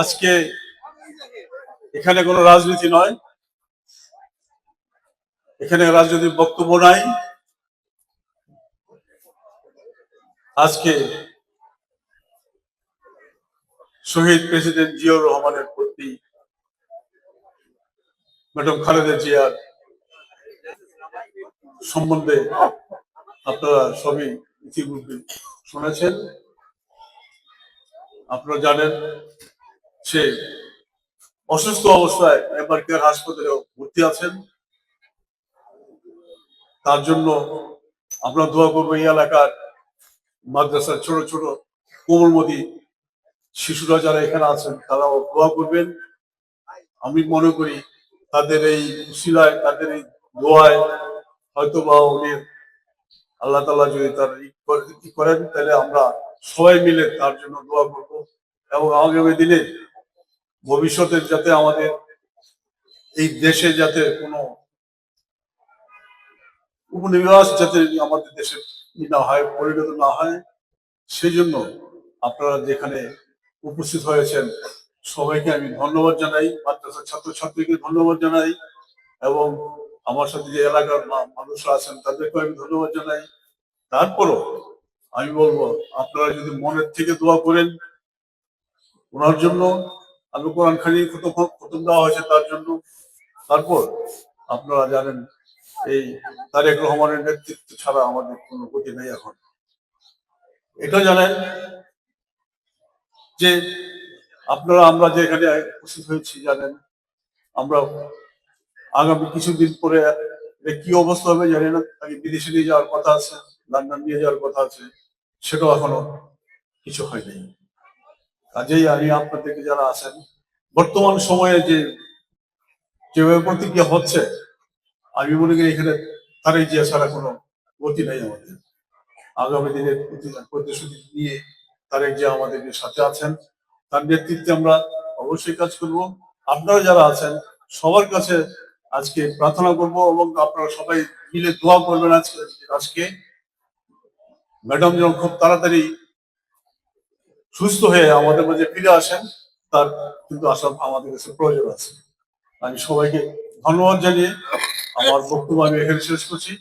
আজকে এখানে কোনো রাজনীতি নয়। এখানে রাজনৈতিক বক্তব্য নাই। আজকে শহীদ প্রেসিডেন্ট জিয়াউর রহমানের প্রতি ম্যাডাম খালেদা জিয়ার সম্বন্ধে আপনারা সবই ইতিপূর্বে শুনেছেন। আপনারা জানেন, সে অসুস্থ অবস্থায় এবার কেয়ার হাসপাতালে ভর্তি আছেন। তার জন্য আমরা দোয়া করব এই এলাকার মাদ্রাসার ছোট ছোট কোমলমতি শিশুরা যারা এখানে আছেন, তারাও দোয়া করবেন। আমি মনে করি তাদের এই শিলায় তাদের এই দোয়ায় হয়তো বা উনি আল্লাহ তালা যদি তার করেন, তাহলে আমরা সবাই মিলে তার জন্য দোয়া করব এবং আগামী দিনে ভবিষ্যতে যাতে আমাদের এই দেশে যাতে কোনো উপনিবেশ যাতে আমাদের দেশে না হয়, পরিণত না হয় সেই জন্য আপনারা যেখানে উপস্থিত হয়েছেন, সবাইকে আমি ধন্যবাদ জানাই মাদ্রাসার ছাত্রছাত্রীকে ধন্যবাদ জানাই এবং আমার সাথে যে এলাকার মানুষরা আছেন তাদেরকে আমি ধন্যবাদ জানাই। তারপরও আমি বলব, আপনারা যদি মনের থেকে দোয়া করেন, ওনার জন্য আমি কোরআন খানি খতম দেওয়া হয়েছে তার জন্য। তারপর আপনারা জানেন, এই তারেক রহমানের নেতৃত্ব ছাড়া আমাদের কোনো গতি নেই এখন। এটা জানেন যে আপনারা, আমরা যে এখানে উপস্থিত হয়েছি জানেন, আমরা আগামী কিছুদিন পরে কি অবস্থা হবে জানি না। তাকে বিদেশে নিয়ে যাওয়ার কথা আছে, লন্ডন নিয়ে যাওয়ার কথা আছে। সেটাও এখনও কিছু হয়নি। কাজেই আমি আপনাদেরকে যারা আছেন, বর্তমান সময়ে যে যেভাবে প্রতিক্রিয়া হচ্ছে, আমি মনে করি এখানে তারই যে ছাড়া কোনো গতি নেই আমাদের। আগামী দিনের প্রতি- প্রতিশ্রুতি নিয়ে তারেক যে আমাদের সাথে আছেন, তার নেতৃত্বে আমরা অবশ্যই কাজ করব। আপনারা যারা আছেন, সবার কাছে আজকে প্রার্থনা করব এবং আপনারা সবাই মিলে দোয়া করবেন আজকে আজকে। ম্যাডাম যেন খুব তাড়াতাড়ি সুস্থ হয়ে আমাদের মাঝে ফিরে আসেন, তার কিন্তু আসা আমাদের কাছে প্রয়োজন আছে। আমি সবাইকে ধন্যবাদ জানিয়ে আমার বক্তব্য আমি এখানে শেষ করছি।